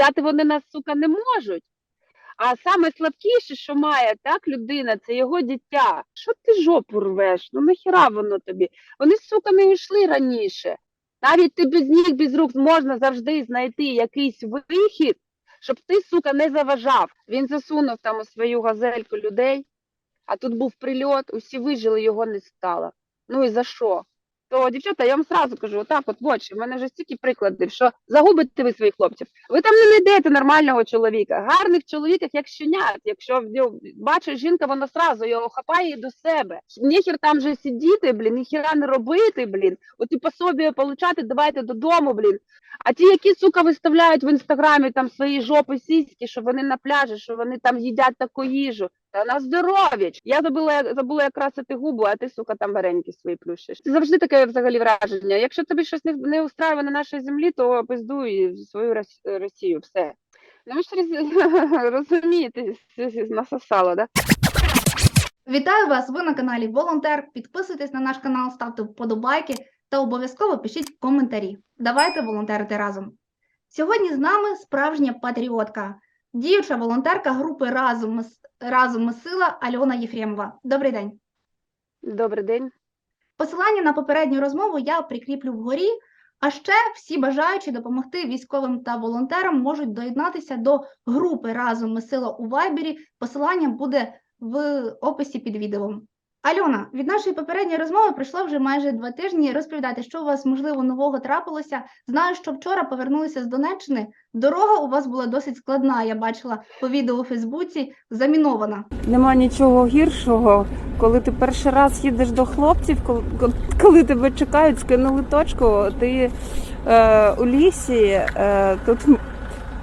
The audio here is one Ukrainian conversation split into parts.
взяти вони нас, сука, не можуть. А саме слабкіше, що має так людина, це його дитя. Що ти жопу рвеш? Ну нахіра воно тобі? Вони, сука, не йшли раніше. Навіть ти без ніг, без рук можна завжди знайти якийсь вихід, щоб ти, сука, не заважав. Він засунув там у свою газельку людей, а тут був прильот, усі вижили, його не стало. Ну і за що? То, дівчата, я вам сразу кажу, отак, от в в мене вже стільки прикладів, що загубите ви своїх хлопців. Ви там не знайдете нормального чоловіка, гарних чоловіків, як щенят. Якщо бачить жінка, вона сразу його хапає до себе. Ніхер там вже сидіти, блін, ніхіра не робити, блін. От і пособі получати, давайте додому, блін. А ті, які сука виставляють в інстаграмі там свої жопи сіськи, що вони на пляжі, що вони там їдять таку їжу. Та на здоров'яч. Я забула, забула як красити губу, а ти, сука, там вареники свої плющиш. Це завжди таке взагалі враження. Якщо тобі щось не, не устраює на нашій землі, то пиздуй свою Росію, все. Ну ви розумієте, насосало, да? Вітаю вас! Ви на каналі Волонтер. Підписуйтесь на наш канал, ставте вподобайки та обов'язково пишіть коментарі. Давайте волонтерити разом. Сьогодні з нами справжня патріотка, діюча волонтерка групи Разом с- Разом ми сила Альона Єфремова. Добрий день. Добрий день. Посилання на попередню розмову я прикріплю вгорі. А ще всі бажаючі допомогти військовим та волонтерам можуть доєднатися до групи Разом ми сила у Вайбері. Посилання буде в описі під відео. Альона, від нашої попередньої розмови пройшло вже майже два тижні. Розповідайте, що у вас можливо нового трапилося. Знаю, що вчора повернулися з Донеччини. Дорога у вас була досить складна. Я бачила по відео у Фейсбуці, замінована. Нема нічого гіршого, коли ти перший раз їдеш до хлопців, коли, коли тебе чекають, скинули точку, ти е, у лісі, е, тут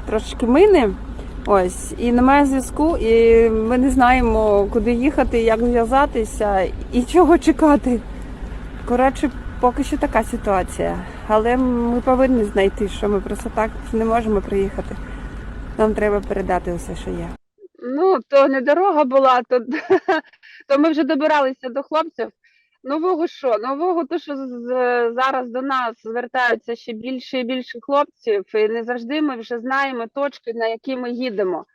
трошки мини, ось, і немає зв'язку, і ми не знаємо, куди їхати, як зв'язатися і чого чекати. Коротше, поки що така ситуація. Але ми повинні знайти, що ми просто так не можемо приїхати. Нам треба передати усе, що є. Ну, то не дорога була, то, то ми вже добиралися до хлопців. Нового що? Нового, то що зараз до нас звертаються ще більше і більше хлопців, і не завжди ми вже знаємо точки, на які ми їдемо.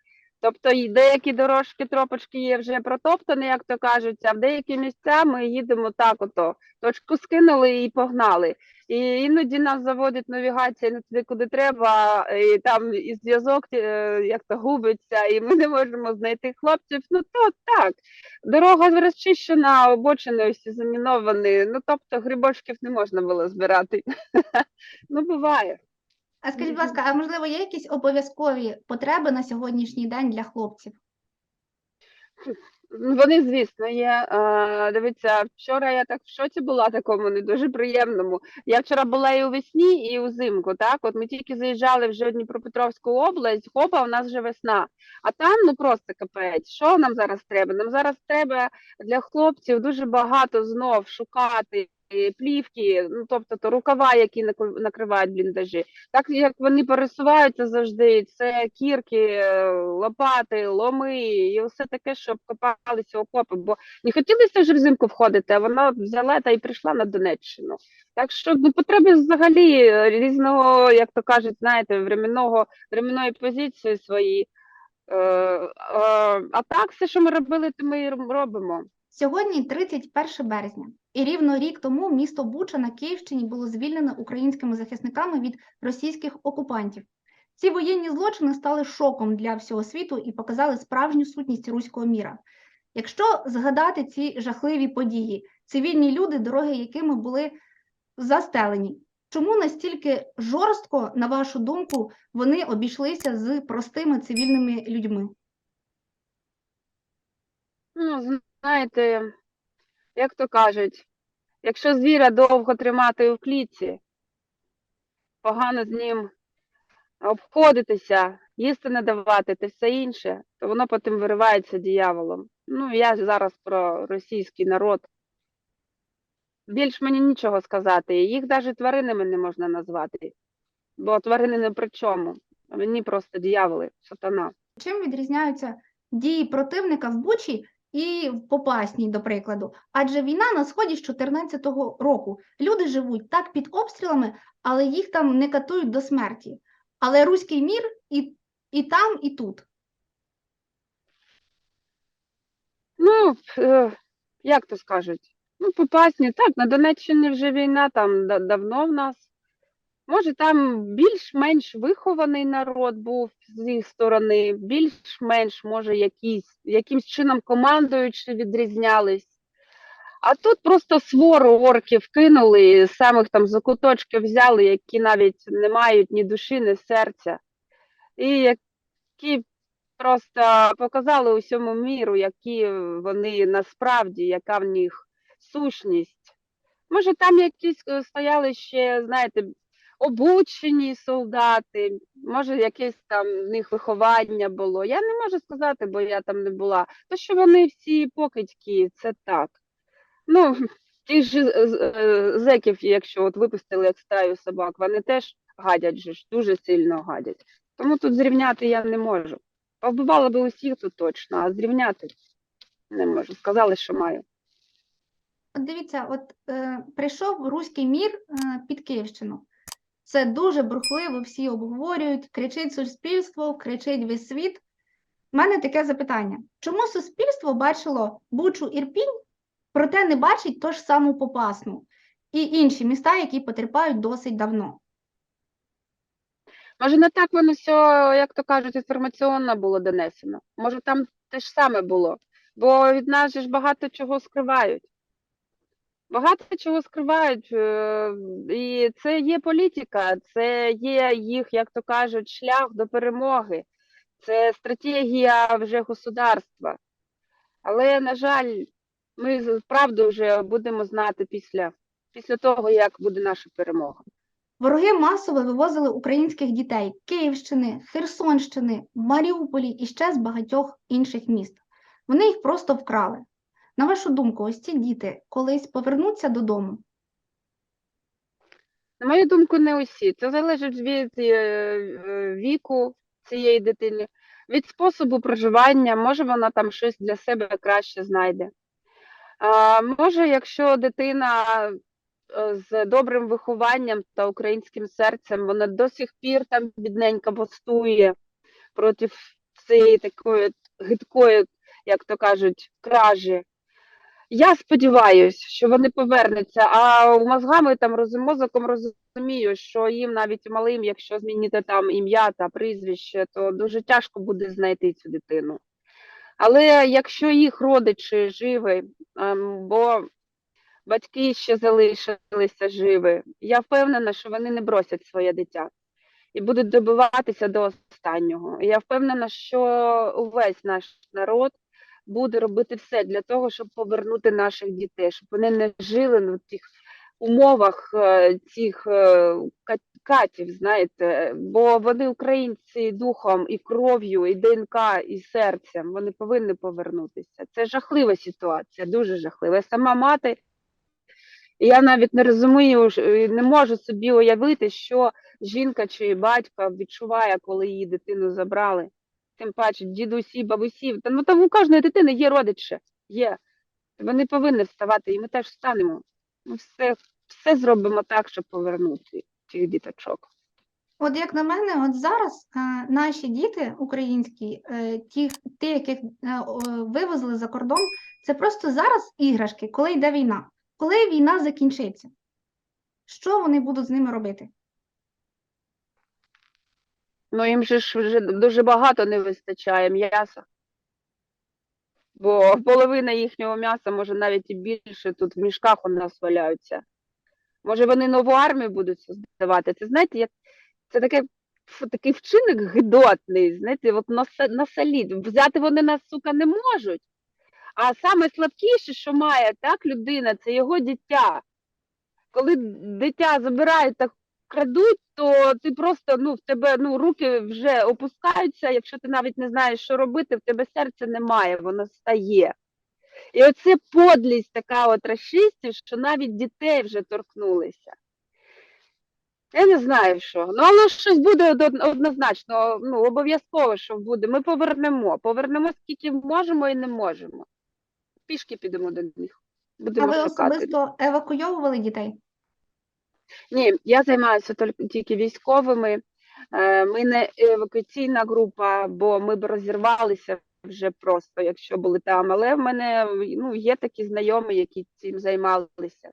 Тобто деякі дорожки, тропочки є вже протоптані, як то кажуть, а в деякі місця ми їдемо так ото. Точку скинули і погнали. І іноді нас заводить навігація не туди, куди треба, і там і зв'язок е, як то губиться, і ми не можемо знайти хлопців. Ну то так. Дорога розчищена, обочини всі заміновані. Ну тобто грибочків не можна було збирати. Ну, буває. А скажіть, будь ласка, а можливо, є якісь обов'язкові потреби на сьогоднішній день для хлопців? Вони, звісно, є. Дивіться, вчора я так в шоці була такому не дуже приємному. Я вчора була і у весні, і узимку. Так, от ми тільки заїжджали вже в Дніпропетровську область, хопа, у нас вже весна. А там ну просто капець. Що нам зараз треба? Нам зараз треба для хлопців дуже багато знов шукати. Е, Плівки, ну тобто то рукава, які накривають бліндажі. Так як вони пересуваються завжди, це кірки, е, лопати, ломи і все таке, щоб копалися окопи. Бо не хотілося вже взимку входити, а вона взяла та й прийшла на Донеччину. Так що ну, потреби взагалі різного, як то кажуть, знаєте, временного, временної позиції свої. Е, а так, все, що ми робили, то ми і робимо. Сьогодні 31 березня, і рівно рік тому місто Буча на Київщині було звільнене українськими захисниками від російських окупантів. Ці воєнні злочини стали шоком для всього світу і показали справжню сутність руського міра. Якщо згадати ці жахливі події, цивільні люди, дороги якими були застелені, чому настільки жорстко, на вашу думку, вони обійшлися з простими цивільними людьми? Знаєте, як то кажуть, якщо звіра довго тримати у клітці, погано з ним обходитися, їсти не давати та все інше, то воно потім виривається дияволом. Ну, я зараз про російський народ. Більш мені нічого сказати. Їх навіть тваринами не можна назвати, бо тварини не при чому. Вони просто дияволи, сатана. Чим відрізняються дії противника в Бучі і в Попасній, до прикладу? Адже війна на сході з 2014 року. Люди живуть так під обстрілами, але їх там не катують до смерті. Але руський мір і, і там, і тут. Ну, е, як то скажуть? Ну, попасні, так, на Донеччині вже війна, там давно в нас. Може, там більш-менш вихований народ був з їх сторони, більш-менш, може, якісь, якимсь чином командуючи відрізнялись. А тут просто свору орків кинули, самих там закуточків взяли, які навіть не мають ні душі, ні серця. І які просто показали усьому міру, які вони насправді, яка в них сущність. Може, там якісь е, стояли ще, знаєте, обучені солдати, може, якесь там в них виховання було. Я не можу сказати, бо я там не була. То, що вони всі покидьки, це так. Ну, тих же е, е, зеків, якщо от випустили як стаю собак, вони теж гадять же ж, дуже сильно гадять. Тому тут зрівняти я не можу. Повбивала би усіх тут точно, а зрівняти не можу. Сказали, що маю. От дивіться, от е, прийшов руський мір е, під Київщину. Це дуже бурхливо, всі обговорюють, кричить суспільство, кричить весь світ. У мене таке запитання: чому суспільство бачило Бучу Ірпінь, проте не бачить ту ж саму Попасну і інші міста, які потерпають досить давно? Може, не так воно все, як то кажуть, інформаційно було донесено. Може, там те ж саме було. Бо від нас ж багато чого скривають. Багато чого скривають, е, і це є політика, це є їх, як то кажуть, шлях до перемоги, це стратегія вже государства. Але, на жаль, ми правду вже будемо знати після, після того, як буде наша перемога. Вороги масово вивозили українських дітей Київщини, Херсонщини, Маріуполі і ще з багатьох інших міст. Вони їх просто вкрали. На вашу думку, ось ці діти колись повернуться додому? На мою думку, не усі. Це залежить від е, е, віку цієї дитини, від способу проживання. Може, вона там щось для себе краще знайде. Може, якщо дитина е, з добрим вихованням та українським серцем, вона до сих пір там бідненька постує проти цієї такої гидкої, як то кажуть, кражі. Я сподіваюся, що вони повернуться, а мозгами там мозоком розумію, що їм навіть малим, якщо змінити там ім'я та прізвище, то дуже тяжко буде знайти цю дитину. Але якщо їх родичі живі, ем, бо батьки ще залишилися живі, я впевнена, що вони не бросять своє дитя і будуть добиватися до останнього. Я впевнена, що увесь наш народ буде робити все для того, щоб повернути наших дітей, щоб вони не жили в тих умовах е, цих е, катів, знаєте, бо вони українці духом і кров'ю, і ДНК, і серцем. Вони повинні повернутися. Це жахлива ситуація, дуже жахлива. Я сама мати. І я навіть не розумію, е, не можу собі уявити, що жінка чи батько відчуває, коли її дитину забрали. Тим паче дідусі, бабусі. Та ну там у кожної дитини є родичі, є. Вони повинні вставати, і ми теж встанемо. Ми все, все зробимо так, щоб повернути цих діточок. От як на мене, от зараз е, наші діти українські, е, ті, ті, яких е, вивезли за кордон, це просто зараз іграшки, коли йде війна. Коли війна закінчиться, що вони будуть з ними робити? Ну їм же ж вже дуже багато не вистачає м'яса. Бо половина їхнього м'яса, може навіть і більше, тут в мішках у нас валяються. Може, вони нову армію будуть создавати. Це знаєте, як це таке, такий вчинок гидотний, знаєте, от насолід. Взяти вони нас, сука, не можуть. А саме слабкіше, що має так людина, це його дитя. Коли дитя забирають та крадуть, то ти просто ну в тебе ну руки вже опускаються. Якщо ти навіть не знаєш, що робити, в тебе серця немає, воно стає. І оце подлість така от расистів, що навіть дітей вже торкнулися. Я не знаю що. Ну, але щось буде однозначно, ну, обов'язково, що буде. Ми повернемо. Повернемо скільки можемо і не можемо. Пішки підемо до них. А ви шукати. особисто евакуйовували дітей? Ні, я займаюся тільки військовими. Е, Ми не евакуаційна група, бо ми б розірвалися вже просто, якщо були там. Але в мене ну, є такі знайомі, які цим займалися.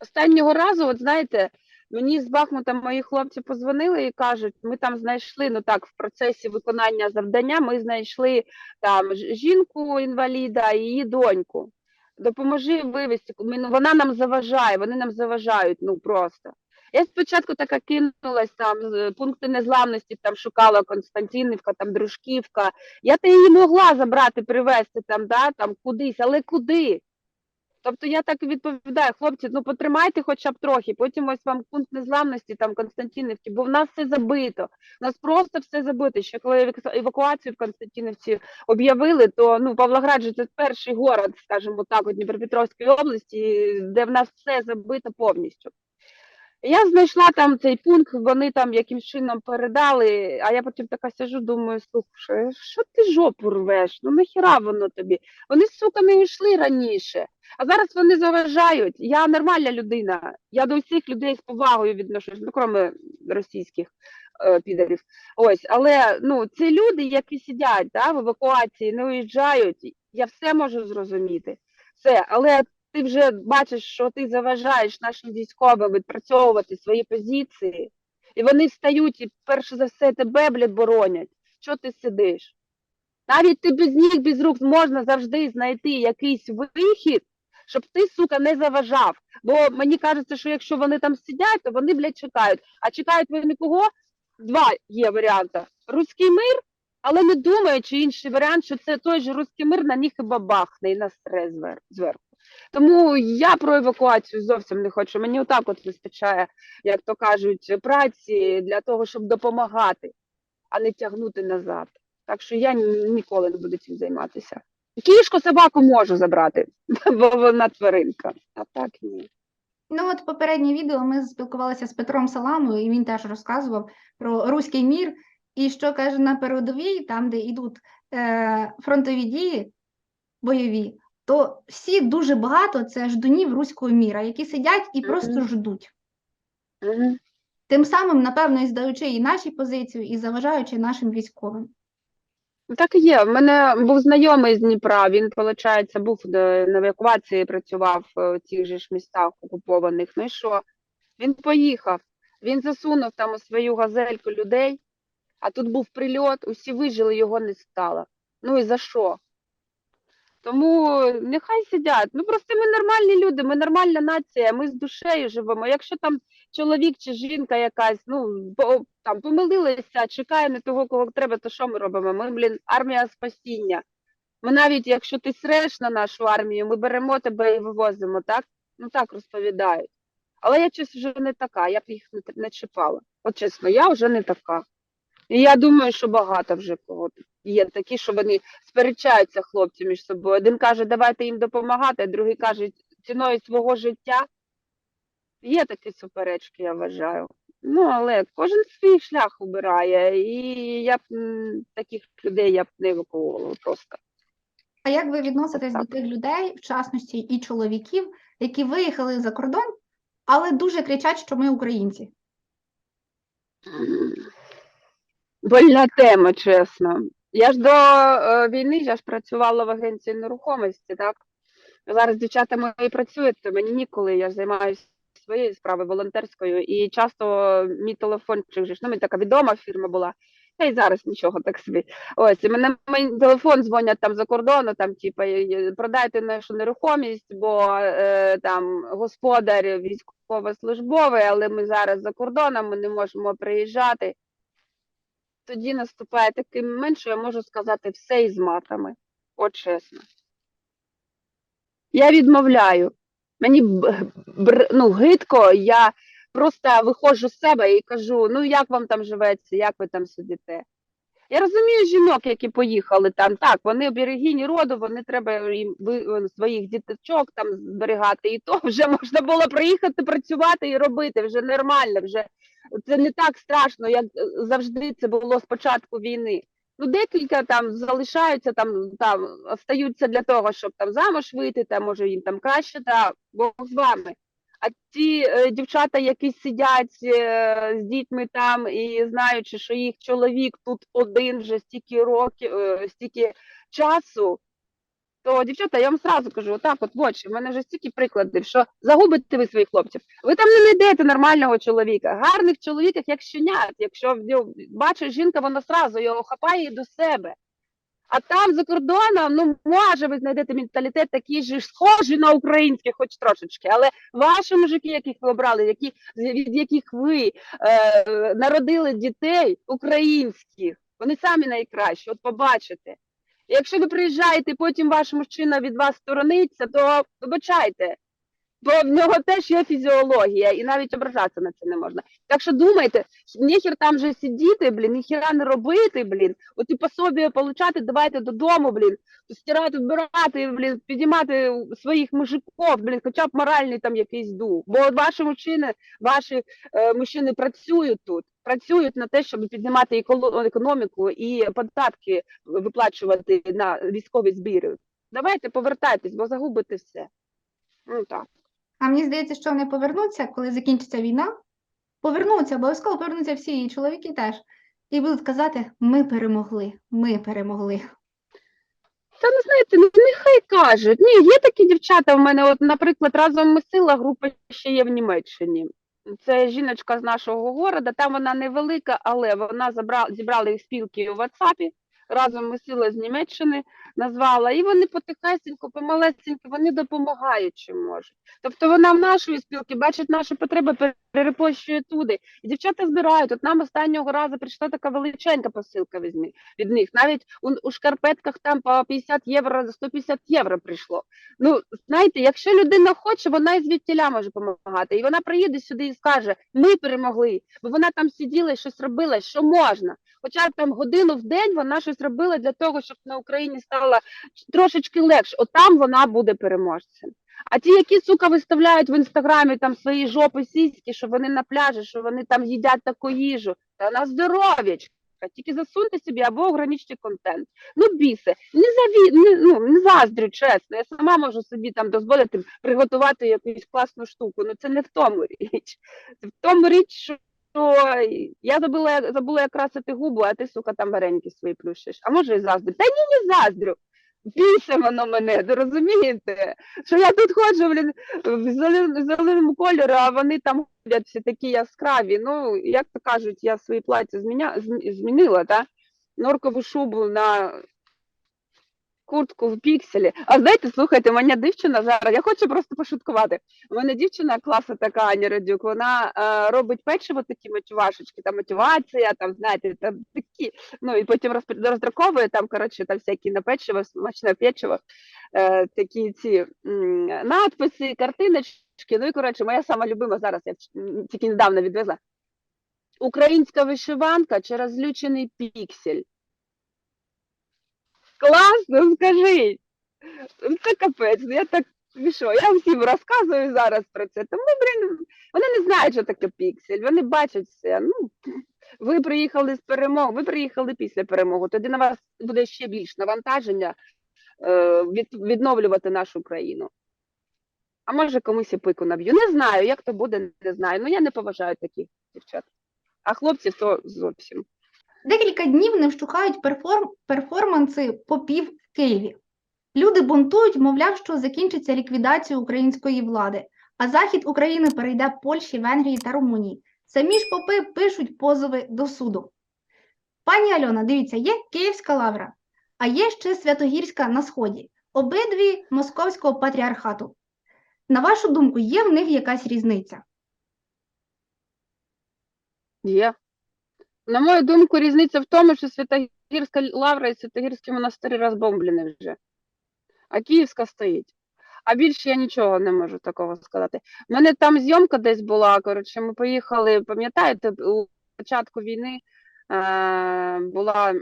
Останнього разу, от знаєте, мені з Бахмута мої хлопці позвонили і кажуть, ми там знайшли, ну так, в процесі виконання завдання ми знайшли там жінку інваліда і її доньку. Допоможи вивезти. Ну, Вона нам заважає, вони нам заважають, ну просто. Я спочатку така кинулась там з- пункти незламності, там шукала Константинівка, там Дружківка. Я ти її могла забрати, привезти там, да, там кудись, але куди? Тобто я так відповідаю, хлопці, ну потримайте хоча б трохи, потім ось вам пункт незламності, там Константинівці, бо в нас все забито. У нас просто все забито. Ще коли еваку- евакуацію в Константинівці об'явили, то ну Павлоград же це перший город, скажімо так, у Дніпропетровської області, де в нас все забито повністю. Я знайшла там цей пункт, вони там якимсь чином передали, а я потім така сижу, думаю, слухай, що ти жопу рвеш? Ну нахіра воно тобі? Вони, сука, не йшли раніше. А зараз вони заважають. Я нормальна людина. Я до всіх людей з повагою відношусь, ну кроме російських е, підарів. Ось, але ну ці люди, які сидять да, в евакуації, не уїжджають. Я все можу зрозуміти. Все, але ти вже бачиш, що ти заважаєш нашим військовим відпрацьовувати свої позиції, і вони встають і перше за все тебе, блядь, боронять. Що ти сидиш? Навіть ти без ніг, без рук можна завжди знайти якийсь вихід, щоб ти, сука, не заважав. Бо мені кажеться, що якщо вони там сидять, то вони, блядь, чекають. А чекають вони кого? Два є варіанти. Руський мир, але не думаючи інший варіант, що це той же руський мир на них і бабахне і насре звер- зверху. Тому я про евакуацію зовсім не хочу. Мені отак от вистачає, як то кажуть, праці для того, щоб допомагати, а не тягнути назад. Так що я ніколи не буду цим займатися. Кішку собаку можу забрати, бо вона тваринка. А так ні. Ну, от попереднє відео ми спілкувалися з Петром Саламою, і він теж розказував про руський мір, і що каже на передовій, там, де йдуть е, фронтові дії бойові, то всі дуже багато це ждунів руського міра, які сидять і просто ждуть. Тим самим, напевно, і здаючи і наші позиції, і заважаючи нашим військовим. Так і є. В мене був знайомий з Дніпра. Він, виходить, був на евакуації, працював е, в цих же ж містах окупованих. Ну і що? Він поїхав. Він засунув там у свою газельку людей, а тут був прильот, усі вижили, його не стало. Ну і за що? Тому нехай сидять. Ну просто ми нормальні люди, ми нормальна нація, ми з душею живемо. Якщо там чоловік чи жінка якась, ну там помилилися, чекає не того, кого треба, то що ми робимо? Ми, блін, армія спасіння. Ми навіть, якщо ти среш на нашу армію, ми беремо тебе і вивозимо, так? Ну так розповідають. Але я щось вже не така, я б їх не чіпала. От чесно, я вже не така. І я думаю, що багато вже кого є такі, що вони сперечаються хлопці між собою. Один каже, давайте їм допомагати, а другий каже, ціною свого життя. Є такі суперечки, я вважаю. Ну, але кожен свій шлях обирає, і я б таких людей я б не евакуювала просто. А як ви відноситесь до тих людей, в частності і чоловіків, які виїхали за кордон, але дуже кричать, що ми українці? Больна тема, чесно. Я ж до е, війни я ж працювала в агенції нерухомості, так? Зараз дівчата мої працюють, то мені ніколи, я ж займаюся своєю справою волонтерською, і часто мій телефончик, ж, ну, мені така відома фірма була, та й зараз нічого так собі. Ось, і мене мій телефон дзвонять там за кордону, там, типу, продайте нашу нерухомість, бо е, там господар військовослужбовий, але ми зараз за кордоном, ми не можемо приїжджати. Тоді наступає такий момент, що я можу сказати все із матами. От чесно. Я відмовляю. Мені бр- ну, гидко, я просто виходжу з себе і кажу: ну як вам там живеться, як ви там сидите? Я розумію жінок, які поїхали там. Так, вони берегині роду, вони треба їм своїх діточок там зберігати. І то вже можна було приїхати працювати і робити вже нормально. Вже це не так страшно, як е, завжди це було з початку війни. Ну, декілька там залишаються, там там остаються для того, щоб там замуж вийти, там може їм там краще, та Бог з вами. А ті е, дівчата, які сидять е, з дітьми там і знаючи, що їх чоловік тут один вже стільки років, е, стільки часу, то дівчата, я вам сразу кажу, отак, от очі, в мене вже стільки прикладів, що загубите ви своїх хлопців. Ви там не знайдете нормального чоловіка, гарних чоловіків, як щенят. Якщо бачить жінка, вона сразу його хапає до себе. А там за кордоном, ну може ви знайдете менталітет такий же схожий на український, хоч трошечки, але ваші мужики, яких ви обрали, які від яких ви е, народили дітей українських, вони самі найкращі. От побачите. Якщо ви приїжджаєте, потім ваш мужчина від вас сторониться, то вибачайте, бо в нього теж є фізіологія, і навіть ображатися на це не можна. Так що думайте, ніхер там же сидіти, блін, ніхіра не робити, блін. От і пособі получати, давайте додому, блін, стирати, вбирати, блін, підіймати своїх мужиків, блін, хоча б моральний там якийсь дух. Бо ваші мужчини, ваші е, мужчини працюють тут, працюють на те, щоб піднімати економіку і податки виплачувати на військові збіри. Давайте повертайтесь, бо загубите все. Ну так. А мені здається, що вони повернуться, коли закінчиться війна. Повернуться, обов'язково повернуться всі, і чоловіки теж. І будуть казати: ми перемогли, ми перемогли. Та не знаєте, ну нехай кажуть. Ні, є такі дівчата в мене. От, наприклад, разом ми сила група ще є в Німеччині. Це жіночка з нашого города. Там вона невелика, але вона забрала зібрали їх спілки у WhatsApp. Разом ми сила з Німеччини назвала, і вони потихесенько, помалесенько, вони допомагають чим можуть. Тобто вона в нашої спілки бачить наші потреби, перепощує туди. І дівчата збирають. От нам останнього разу прийшла така величенька посилка від них. Навіть у, у шкарпетках там по 50 євро, за 150 євро прийшло. Ну, знаєте, якщо людина хоче, вона і звідтіля може допомагати. І вона приїде сюди і скаже: ми перемогли, бо вона там сиділа і щось робила, що можна. Хоча там годину в день вона щось робила для того, щоб на Україні стало трошечки легше. От там вона буде переможцем. А ті, які сука виставляють в інстаграмі там свої жопи сіськи, що вони на пляжі, що вони там їдять таку їжу, та на здоров'ячка. Тільки засуньте собі або ограничте контент. Ну, бісе, не заві... не, ну, не заздрю, чесно. Я сама можу собі там дозволити приготувати якусь класну штуку. Ну це не в тому річ. Це в тому річ, що що я забула, забула як красити губу, а ти, сука, там вареньки свої плющиш. А може і заздрю. Та ні, не заздрю. Бійся воно мене, розумієте? Що я тут ходжу, блін, в зеленому кольору, а вони там ходять всі такі яскраві. Ну, як то кажуть, я свої плаття зміня... змінила, та? Норкову шубу на куртку в пікселі. А знаєте, слухайте, мене дівчина зараз, я хочу просто пошуткувати. У мене дівчина класу така Аня Радюк, вона е, робить печиво такі мотивашечки, там мотивація, там, знаєте, там такі, ну і потім роздруковує там, коротше, там всякі на печиво, смачне печиво, е, такі ці м, надписи, картиночки. Ну і коротше, моя сама любима зараз, я тільки недавно відвезла. Українська вишиванка чи розлючений піксель. Класно, скажіть. Ну, Це капець. Я так що, я всім розказую зараз про це. Тому, блін, вони не знають, що таке піксель, вони бачать все. Ну, ви приїхали з перемог, ви приїхали після перемоги. Тоді на вас буде ще більш навантаження е, від, відновлювати нашу країну. А може комусь і пику наб'ю. Не знаю, як то буде, не знаю. Ну я не поважаю таких дівчат. А хлопців то зовсім. Декілька днів не вщухають перформ... перформанси попів в Києві. Люди бунтують, мовляв, що закінчиться ліквідація української влади, а захід України перейде Польщі, Венгрії та Румунії. Самі ж попи пишуть позови до суду. Пані Альона, дивіться, є Київська лавра, а є ще Святогірська на Сході, обидві московського патріархату. На вашу думку, є в них якась різниця? Є. На мою думку, різниця в тому, що Святогірська лавра і Святогірські монастирі розбомблені вже, а Київська стоїть. А більше я нічого не можу такого сказати. У мене там зйомка десь була. Коротше, ми поїхали, пам'ятаєте, у початку війни е- була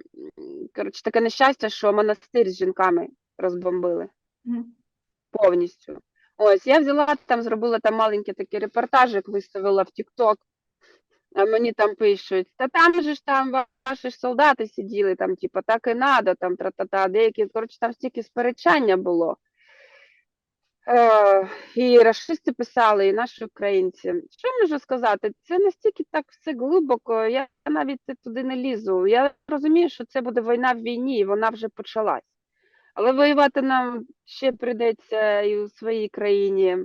коротше, таке нещастя, що монастир з жінками розбомбили Мгм. повністю. Ось я взяла там, зробила там маленький такий репортажик, виставила в TikTok. А мені там пишуть, та там же ж там ваші ж солдати сиділи, там, типу, так і надо, там тра-та-та, деякі, коротше, там стільки сперечання було. Е, і расисти писали, і наші українці. Що можу сказати? Це настільки так все глибоко, я навіть туди не лізу. Я розумію, що це буде війна в війні, і вона вже почалась. Але воювати нам ще прийдеться і у своїй країні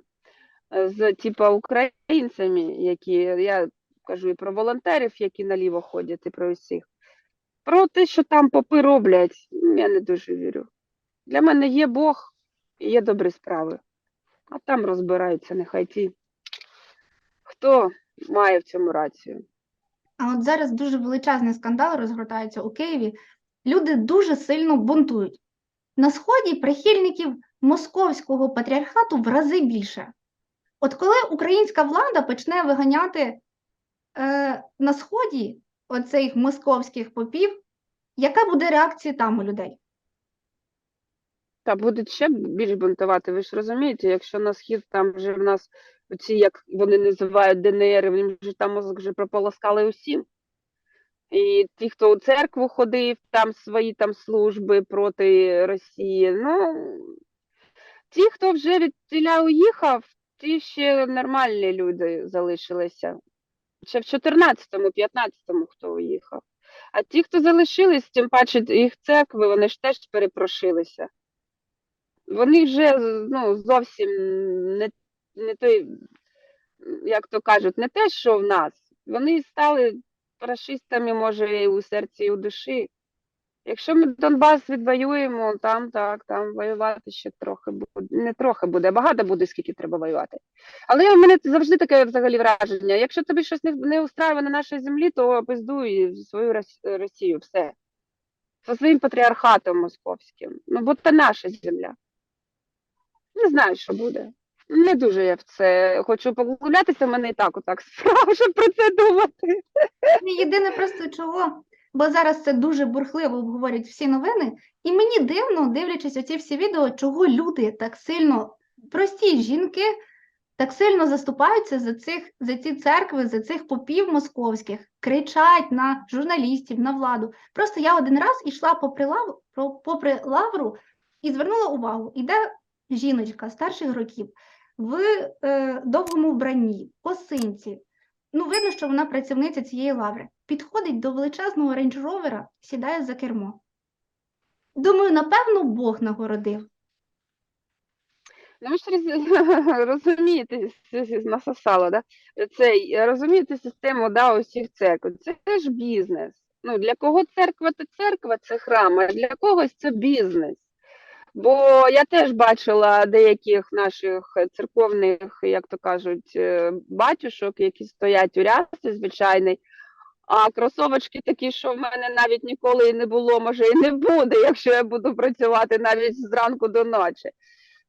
е, з типа українцями, які я кажу і про волонтерів, які наліво ходять, і про усіх. Про те, що там попи роблять, я не дуже вірю. Для мене є Бог і є добрі справи. А там розбираються, нехай ті. Хто має в цьому рацію? А от зараз дуже величезний скандал розгортається у Києві. Люди дуже сильно бунтують. На сході прихильників московського патріархату в рази більше. От коли українська влада почне виганяти е, на сході оцих московських попів, яка буде реакція там у людей? Та будуть ще більш бунтувати. Ви ж розумієте, якщо на схід там вже в нас ці, як вони називають ДНР, вони вже там мозок вже прополоскали усім. І ті, хто у церкву ходив, там свої там служби проти Росії. Ну ті, хто вже від тіля уїхав, ті ще нормальні люди залишилися. Ще в 14-му, 15-му хто уїхав. А ті, хто залишились, тим паче їх церкви, вони ж теж перепрошилися. Вони вже ну, зовсім не, не той, як то кажуть, не те, що в нас. Вони стали рашистами, може, і у серці, і у душі. Якщо ми Донбас відвоюємо, там так, там воювати ще трохи буде. Не трохи буде, а багато буде, скільки треба воювати. Але в мене завжди таке взагалі враження. Якщо тобі щось не, не устраює на нашій землі, то пиздуй свою Росію, все. Зі своїм патріархатом московським. Ну, бо це наша земля. Не знаю, що буде. Не дуже я в це хочу поглублятися, в мене і так отак справа, щоб про це думати. Єдине просто чого, бо зараз це дуже бурхливо обговорюють всі новини, і мені дивно, дивлячись оці всі відео, чого люди так сильно, прості жінки, так сильно заступаються за цих, за ці церкви, за цих попів московських, кричать на журналістів, на владу. Просто я один раз ішла попри, лав, попри лавру і звернула увагу, іде жіночка старших років в е, довгому вбранні, косинці, Ну, видно, що вона працівниця цієї лаври. Підходить до величезного рейндж-ровера, сідає за кермо. Думаю, напевно, Бог нагородив. Ну, ж роз- розумієте, насосало, да? Цей, розумієте систему да, усіх церкв. Це теж бізнес. Ну, для кого церква це церква, це храм, а для когось це бізнес. Бо я теж бачила деяких наших церковних, як то кажуть, е, батюшок, які стоять у рясі звичайний, а кросовочки такі, що в мене навіть ніколи і не було, може і не буде, якщо я буду працювати навіть зранку до ночі.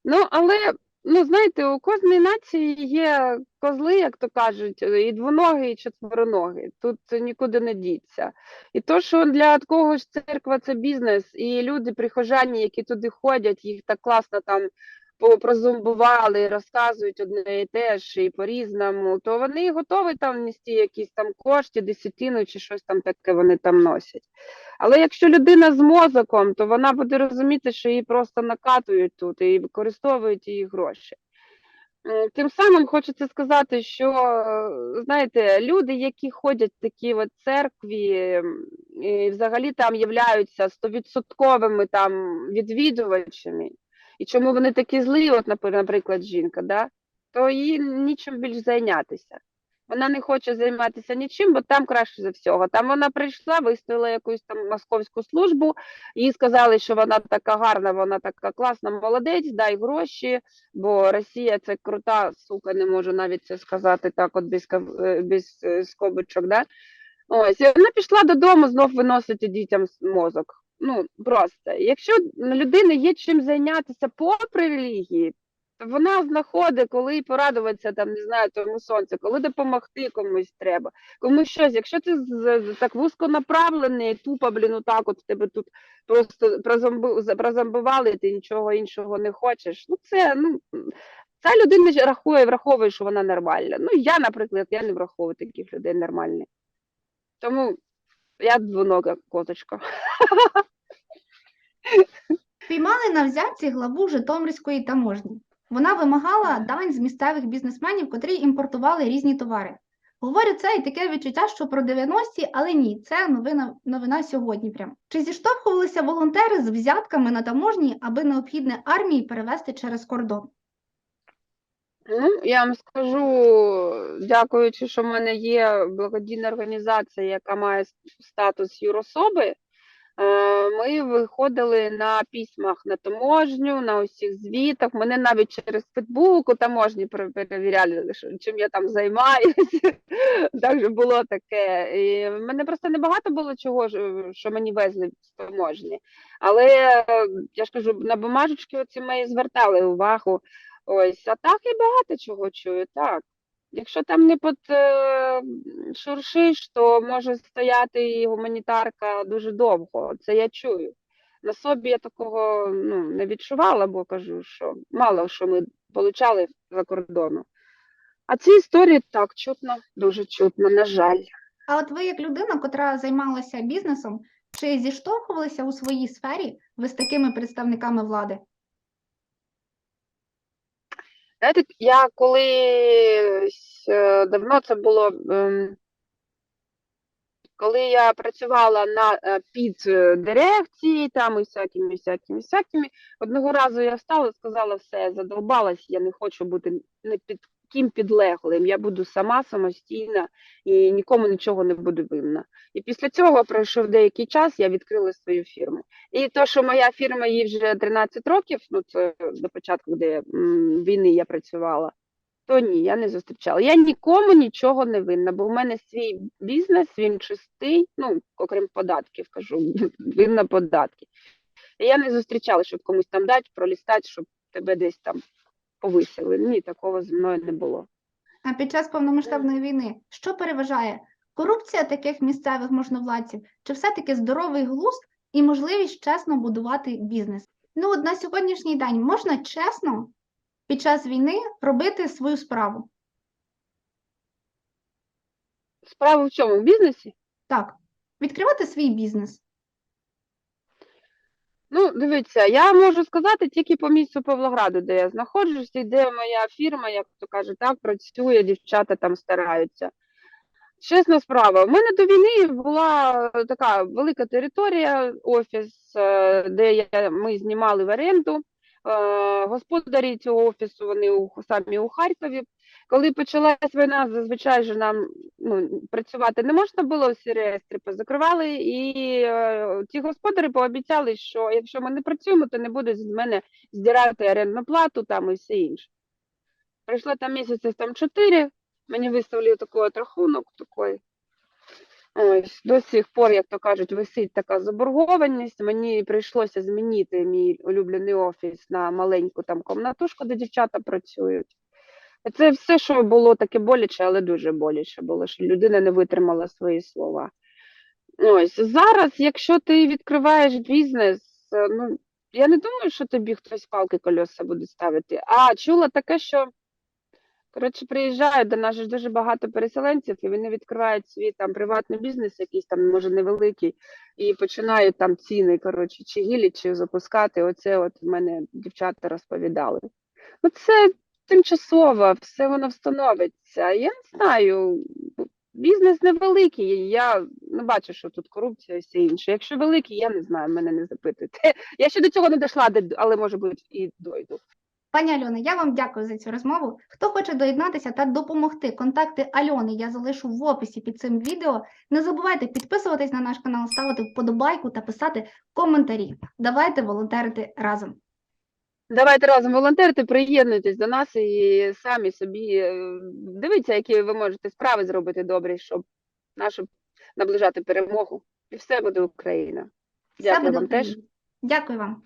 Ну, але, ну, знаєте, у кожної нації є козли, як то кажуть, і двоногі, і четвероногі. Тут нікуди не діться. І то, що для когось церква це бізнес, і люди, прихожані, які туди ходять, їх так класно там прозумбували, розказують одне і те ж, і по-різному, то вони готові там нести якісь там кошти, десятину чи щось там таке вони там носять. Але якщо людина з мозоком, то вона буде розуміти, що її просто накатують тут і використовують її гроші. Тим самим хочеться сказати, що е, знаєте, люди, які ходять в такі от церкві, і взагалі там являються стовідсотковими там відвідувачами, і чому вони такі злі, от, напри- наприклад, жінка, да? то їй нічим більш зайнятися. Вона не хоче займатися нічим, бо там краще за всього. Там вона прийшла, виставила якусь там московську службу, їй сказали, що вона така гарна, вона така класна, молодець, дай гроші, бо Росія це крута сука, не можу навіть це сказати так, от без, е, без е, скобочок. Да? Ось, і вона пішла додому, знов виносити дітям мозок. Ну, просто. Якщо на людини є чим зайнятися попри релігії, то вона знаходить, коли порадуватися, там, не знаю, тому сонцю, коли допомогти комусь треба, комусь щось. Якщо ти так вузьконаправлений, тупо, блін, отак от тебе тут просто прозомбу- за- прозомбували, і ти нічого іншого не хочеш. Ну, це, ну, ця людина ж рахує, враховує, що вона нормальна. Ну, я, наприклад, я не враховую таких людей нормальних. Тому я двонога козочка. Піймали на взятці главу Житомирської таможні. Вона вимагала дань з місцевих бізнесменів, котрі імпортували різні товари. Говорю це і таке відчуття, що про 90-ті, але ні, це новина, новина сьогодні. Прям. Чи зіштовхувалися волонтери з взятками на таможні, аби необхідне армії перевести через кордон? Ну, я вам скажу, дякуючи, що в мене є благодійна організація, яка має статус юрособи. е, Ми виходили на письмах на таможню, на усіх звітах. Мене навіть через Фейсбук у таможні пере- перевіряли, чим я там займаюся. Так же було таке. І мене просто небагато було чого, що мені везли з таможні. Але е, я ж кажу, на бумажечки оці мої звертали увагу. Ось, а так я багато чого чую, так. Якщо там не під е, шуршиш, то може стояти і гуманітарка дуже довго. Це я чую. На собі я такого ну, не відчувала, бо кажу, що мало що ми получали за кордону. А ці історії так чутно, дуже чутно, на жаль. А от ви, як людина, котра займалася бізнесом, чи зіштовхувалися у своїй сфері ви з такими представниками влади? Знаєте, я колись е, давно це було, ем, коли я працювала на е, під дирекції, там і всякими, всякими, всякими, одного разу я встала і сказала, все, я задовбалась, я не хочу бути не під ким підлеглим, я буду сама самостійна і нікому нічого не буду винна. І після цього пройшов деякий час, я відкрила свою фірму. І то, що моя фірма їй вже 13 років, ну це до початку де, війни я працювала, то ні, я не зустрічала. Я нікому нічого не винна, бо в мене свій бізнес, він чистий, ну, окрім податків, кажу, винна податки. Я не зустрічала, щоб комусь там дати, пролістати, щоб тебе десь там повисили. Ні, такого зі мною не було. А під час повномасштабної війни що переважає? Корупція таких місцевих можновладців, чи все-таки здоровий глузд і можливість чесно будувати бізнес? Ну, от на сьогоднішній день можна чесно під час війни робити свою справу. Справа в чому? В бізнесі? Так, відкривати свій бізнес. Ну, дивіться, я можу сказати тільки по місцю Павлограду, де я знаходжуся, і де моя фірма, як то каже, так працює, дівчата там стараються. Чесна справа, у мене до війни була така велика територія, офіс, е, де я, ми знімали в оренду. Е, Господарі цього офісу вони у, самі у Харкові. Коли почалась війна, зазвичай же нам ну, працювати не можна було, всі реєстри позакривали, і е, ті господарі пообіцяли, що якщо ми не працюємо, то не будуть з мене здирати орендну плату там і все інше. Пройшло там місяців там чотири, мені виставили такий от рахунок, такий. Ось, до сих пор, як то кажуть, висить така заборгованість. Мені прийшлося змінити мій улюблений офіс на маленьку там комнатушку, де дівчата працюють. Це все, що було таке боляче, але дуже боляче було, що людина не витримала свої слова. Ось зараз, якщо ти відкриваєш бізнес, е, ну я не думаю, що тобі хтось палки колеса буде ставити. А чула таке, що коротше приїжджають до нас дуже багато переселенців, і вони відкривають свій там приватний бізнес, якийсь там, може, невеликий, і починають там ціни, коротше, чи гілі, чи запускати. Оце от мене дівчата розповідали. Ну, це тимчасово, все воно встановиться. Я не знаю. Бізнес невеликий, я не бачу, що тут корупція і все інше. Якщо великий, я не знаю, мене не запитуйте. Я ще до цього не дійшла, але може бути і дойду. Пані Альона, я вам дякую за цю розмову. Хто хоче доєднатися та допомогти, контакти Альони я залишу в описі під цим відео. Не забувайте підписуватись на наш канал, ставити вподобайку та писати коментарі. Давайте волонтерити разом. Давайте разом волонтерити, приєднуйтесь до нас і самі собі е, дивіться, які ви можете справи зробити добрі, щоб нашу наближати перемогу. І все буде Україна. Все Дякую буде вам теж. Дякую вам.